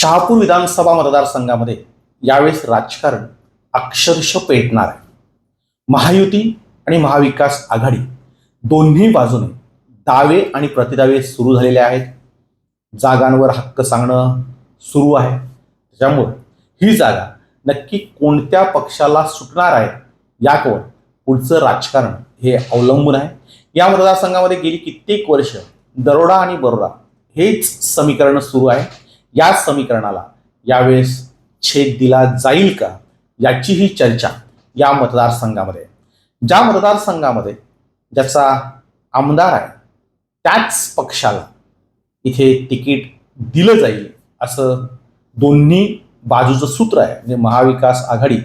शहापूर विधानसभा मतदारसंघामध्ये यावेळेस राजकारण अक्षरशः पेटणार आहे. महायुती आणि महाविकास आघाडी दोन्ही बाजूने दावे आणि प्रतिदावे सुरू झालेले आहेत. जागांवर हक्क सांगणं सुरू आहे. त्याच्यामुळे ही जागा नक्की कोणत्या पक्षाला सुटणार आहे याकवर पुढचं राजकारण हे अवलंबून आहे. या मतदारसंघामध्ये गेली कित्येक वर्ष दरोडा आणि बरोडा हेच समीकरण सुरू आहे. या समीकरणाला यावेळेस छेद दिला जाईल का याचीही चर्चा या मतदारसंघामध्ये आहे. ज्या मतदारसंघामध्ये ज्याचा आमदार आहे त्याच पक्षाला इथे तिकीट दिलं जाईल असं दोन्ही बाजूचं सूत्र आहे म्हणजे महाविकास आघाडी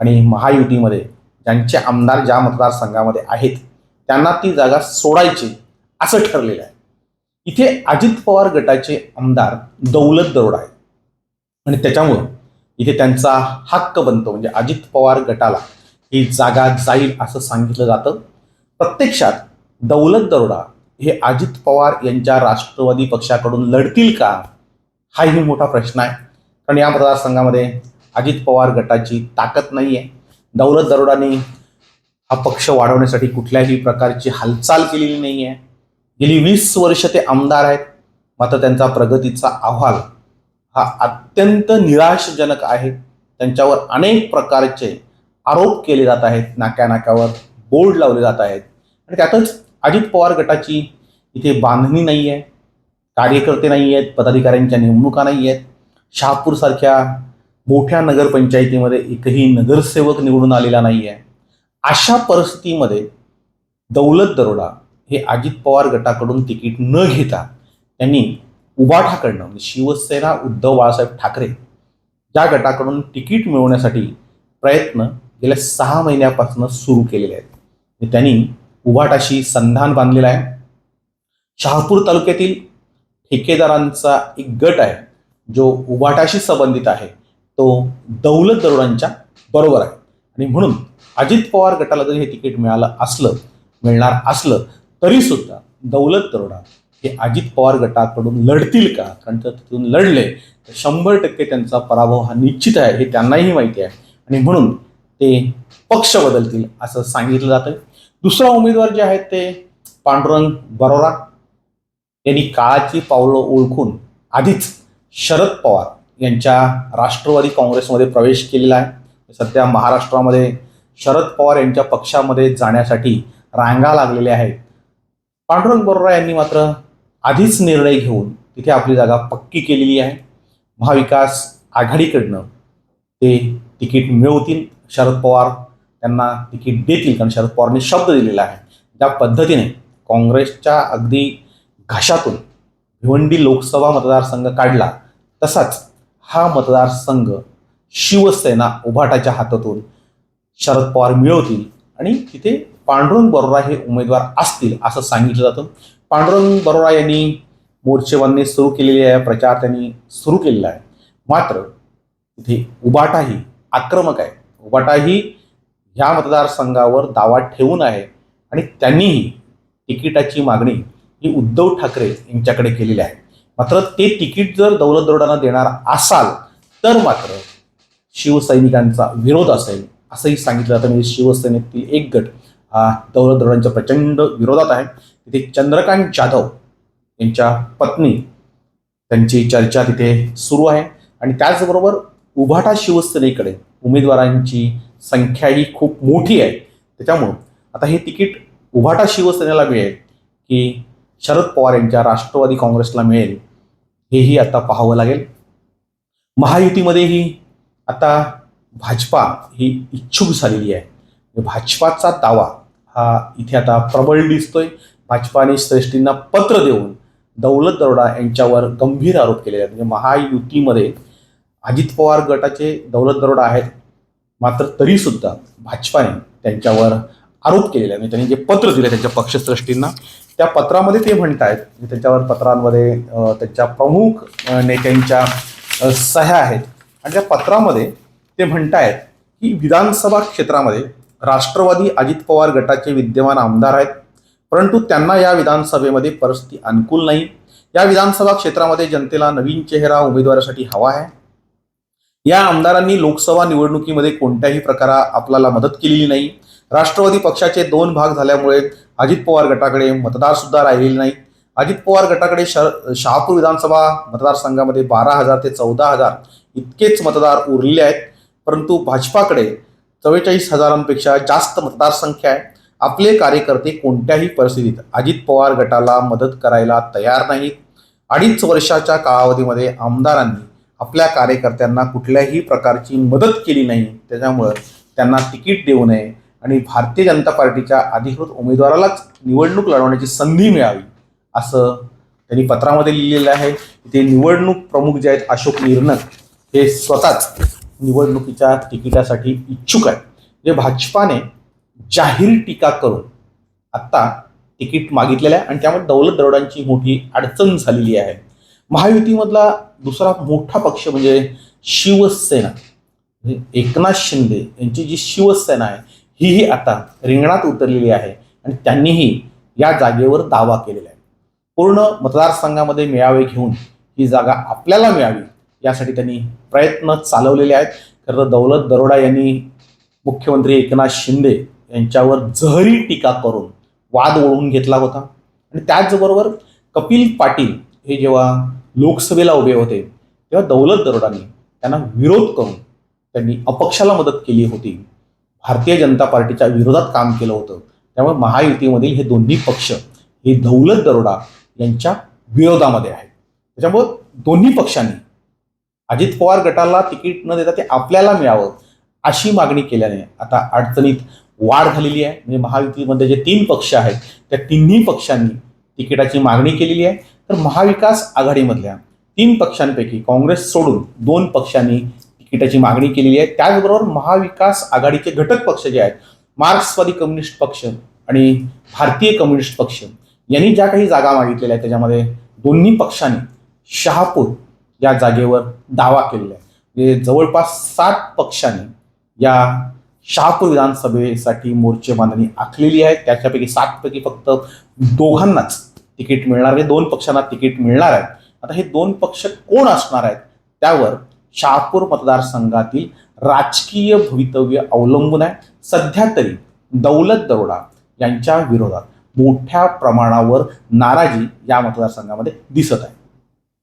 आणि महायुतीमध्ये ज्यांचे आमदार ज्या मतदारसंघामध्ये आहेत त्यांना ती जागा सोडायची असं ठरलेलं आहे इथे अजित पवार गटाचे आमदार दौलत दरोडा आहे आणि त्याच्यामुळं इथे त्यांचा हक्क बनतो. म्हणजे अजित पवार गटाला ही जागा जाईल असं सांगितलं जातं. प्रत्यक्षात दौलत दरोडा हे अजित पवार यांच्या राष्ट्रवादी पक्षाकडून लढतील का? हाही मोठा प्रश्न आहे. कारण या मतदारसंघामध्ये अजित पवार गटाची ताकद नाही आहे दौलत दरोडाने हा पक्ष वाढवण्यासाठी कुठल्याही प्रकारची हालचाल केलेली नाही आहे गेली वीस वर्ष ते आमदार आहेत. मात्र त्यांचा प्रगतीचा अहवाल हा अत्यंत निराशजनक आहे. त्यांच्यावर अनेक प्रकारचे आरोप केले जात आहेत. नाक्या नाक्यावर बोर्ड लावले जात आहेत. आणि त्यातच अजित पवार गटाची इथे बांधणी नाही आहे कार्यकर्ते नाही आहेत पदाधिकाऱ्यांच्या नेमणुका नाही आहेत शहापूरसारख्या मोठ्या नगरपंचायतीमध्ये एकही नगरसेवक निवडून आलेला नाही आहे अशा परिस्थितीमध्ये दौलत दरोडा हे अजित पवार गटाकडून तिकीट न घेता त्यांनी उबाठाकडनं म्हणजे शिवसेना उद्धव बाळासाहेब ठाकरे या गटाकडून तिकीट मिळवण्यासाठी प्रयत्न गेल्या सहा महिन्यापासून सुरू केलेले आहेत. त्यांनी उभाटाशी संधान बांधलेला आहे. शहापूर तालुक्यातील ठेकेदारांचा एक गट आहे जो उभाटाशी संबंधित आहे. तो दौलत दरोडांच्या बरोबर आहे. आणि म्हणून अजित पवार गटाला जरी हे तिकीट मिळालं असलं मिळणार असलं तरी सुद्धा दौलत दरोडा हे अजित पवार गटाकडून लढतील का? कारण जर तिथून लढले तर शंभर टक्के त्यांचा पराभव हा निश्चित आहे हे त्यांनाही माहिती आहे. आणि म्हणून ते पक्ष बदलतील असं सांगितलं जातं दुसरा उमेदवार जे आहेत ते पांडुरंग बरोरा. यांनी काळाची पावलं ओळखून आधीच शरद पवार यांच्या राष्ट्रवादी काँग्रेसमध्ये प्रवेश केलेला आहे. सध्या महाराष्ट्रामध्ये शरद पवार यांच्या पक्षामध्ये जाण्यासाठी रांगा लागलेल्या आहेत. पांडुरंग बरोरा यांनी मात्र आधीच निर्णय घेऊन तिथे आपली जागा पक्की केलेली आहे. महाविकास आघाडीकडनं ते तिकीट मिळवतील. शरद पवार त्यांना तिकीट देतील कारण शरद पवारांनी शब्द दिलेला आहे. त्या पद्धतीने काँग्रेसच्या अगदी घशातून भिवंडी लोकसभा मतदारसंघ काढला तसाच हा मतदारसंघ शिवसेना उभाटाच्या हातातून शरद पवार मिळवतील आणि तिथे पांडुरंग बरोरा हे उमेदवार असतील असं सांगितलं जातं. पांडुरंग बरोरा यांनी मोर्चेबांधणी सुरू केलेली आहे प्रचार त्यांनी सुरू केलेला आहे. मात्र तिथे उबाटाही आक्रमक आहे. उबाटाही ह्या मतदारसंघावर दावा ठेवून आहे आणि त्यांनीही तिकिटाची मागणी ही उद्धव ठाकरे यांच्याकडे केलेली आहे. मात्र ते तिकीट जर दौलत दरोडांना देणार असाल तर मात्र शिवसैनिकांचा विरोध असेल असंही सांगितलं जातं. म्हणजे शिवसेनेतील एक गट हा दौलत प्रचंड विरोधात आहे. तिथे चंद्रकांत जाधव यांच्या पत्नी त्यांची चर्चा तिथे सुरू आहे. आणि त्याचबरोबर उभाटा शिवसेनेकडे उमेदवारांची संख्या ही खूप मोठी आहे. त्याच्यामुळं आता हे तिकीट उभाटा शिवसेनेला मिळेल की शरद पवार यांच्या राष्ट्रवादी काँग्रेसला मिळेल हेही आता पाहावं लागेल. महायुतीमध्येही आता भाजपा ही इच्छुक झालेली आहे. भाजपाचा दावा हा इथे आता प्रबळ दिसतोय. भाजपाने श्रेष्ठींना पत्र देऊन दौलत दरोडा यांच्यावर गंभीर आरोप केलेले आहेत. म्हणजे महायुतीमध्ये अजित पवार गटाचे दौलत दरोडा आहेत. मात्र तरीसुद्धा भाजपाने त्यांच्यावर आरोप केलेले आहेत. म्हणजे त्यांनी जे पत्र दिले त्यांच्या पक्षश्रेष्ठींना त्या पत्रामध्ये ते म्हणत आहेत म्हणजे त्यांच्यावर पत्रांमध्ये त्यांच्या प्रमुख नेत्यांच्या सह्या आहेत. आणि त्या पत्रामध्ये ते म्हणतायत की विधानसभा क्षेत्रामध्ये राष्ट्रवादी अजित पवार गटाचे विद्यमान आमदार आहेत. परंतु त्यांना या विधानसभेमध्ये परिस्थिती अनुकूल नाही. या विधानसभा क्षेत्रामध्ये जनतेला नवीन चेहरा उमेदवारासाठी हवा आहे. या आमदारांनी लोकसभा निवडणुकीमध्ये कोणत्याही प्रकारा आपल्याला मदत केलेली नाही. राष्ट्रवादी पक्षाचे दोन भाग झाल्यामुळे अजित पवार गटाकडे मतदारसुद्धा राहिलेले नाही अजित पवार गटाकडे श शहापूर विधानसभा मतदारसंघामध्ये बारा हजार ते चौदा हजार इतकेच मतदार उरलेले आहेत. परंतु भाजपाकडे चव्वेचाळीस हजारांपेक्षा जास्त मतदारसंख्या आहे. आपले कार्यकर्ते कोणत्याही परिस्थितीत अजित पवार गटाला मदत करायला तयार नाहीत. अडीच वर्षाच्या कालावधीमध्ये आमदारांनी आपल्या कार्यकर्त्यांना कुठल्याही प्रकारची मदत केली नाही. त्याच्यामुळं त्यांना तिकीट देऊ नये आणि भारतीय जनता पार्टीच्या अधिकृत उमेदवारालाच निवडणूक लढवण्याची संधी मिळावी असं त्यांनी पत्रामध्ये लिहिलेलं आहे. ते निवडणूक प्रमुख जे आहेत अशोक निर्णक हे स्वतःच निवडणुकीच्या तिकिटासाठी इच्छुक आहेत. जे भाजपाने जाहीर टीका करून आत्ता तिकीट मागितलेलं आहे आणि त्यामुळे दौलत दरोडांची मोठी अडचण झालेली आहे. महायुतीमधला दुसरा मोठा पक्ष म्हणजे शिवसेना. म्हणजे एकनाथ शिंदे यांची जी शिवसेना आहे हीही आता रिंगणात उतरलेली आहे आणि त्यांनीही या जागेवर दावा केलेला आहे. पूर्ण मतदारसंघामध्ये मेळावे घेऊन ही जागा आपल्याला मिळावी यासाठी त्यांनी प्रयत्न चालवलेले आहेत. खरं तर दौलत दरोडा यांनी मुख्यमंत्री एकनाथ शिंदे यांच्यावर जहरी टीका करून वाद ओढून घेतला होता. आणि त्याचबरोबर कपिल पाटील हे जेव्हा लोकसभेला उभे होते तेव्हा दौलत दरोडांनी त्यांना विरोध करून त्यांनी अपक्षाला मदत केली होती. भारतीय जनता पार्टीच्या विरोधात काम केलं होतं. त्यामुळे महायुतीमधील हे दोन्ही पक्ष हे दौलत दरोडा यांच्या विरोधामध्ये आहेत. त्याच्यामुळं दोन्ही पक्षांनी अजित पवार गटाला तिकीट न देता ते आपल्याला मिळावं अशी मागणी केल्याने आता अडचणीत वाढ झालेली आहे. म्हणजे महायुतीमध्ये जे तीन पक्ष आहेत त्या तिन्ही पक्षांनी तिकिटाची मागणी केलेली आहे. तर महाविकास आघाडीमधल्या तीन पक्षांपैकी काँग्रेस सोडून दोन पक्षांनी तिकिटाची मागणी केलेली आहे. त्याचबरोबर महाविकास आघाडीचे घटक पक्ष जे आहेत मार्क्सवादी कम्युनिस्ट पक्ष आणि भारतीय कम्युनिस्ट पक्ष यांनी ज्या काही जागा मागितलेल्या आहेत त्याच्यामध्ये दोन्ही पक्षांनी शहापूर या जागेवर दावा केलेला आहे. म्हणजे जवळपास सात पक्षांनी या शहापूर विधानसभेसाठी मोर्चे बांधणी आखलेली आहे. त्याच्यापैकी सातपैकी फक्त दोघांनाच तिकीट मिळणार आहे. म्हणजे दोन पक्षांना तिकीट मिळणार आहे. आता हे दोन पक्ष कोण असणार आहेत? त्यावर शहापूर मतदारसंघातील राजकीय भवितव्य अवलंबून आहे. सध्या तरी दौलत दरोडा यांच्या विरोधात मोठ्या प्रमाणावर नाराजी या मतदारसंघामध्ये दिसत आहे.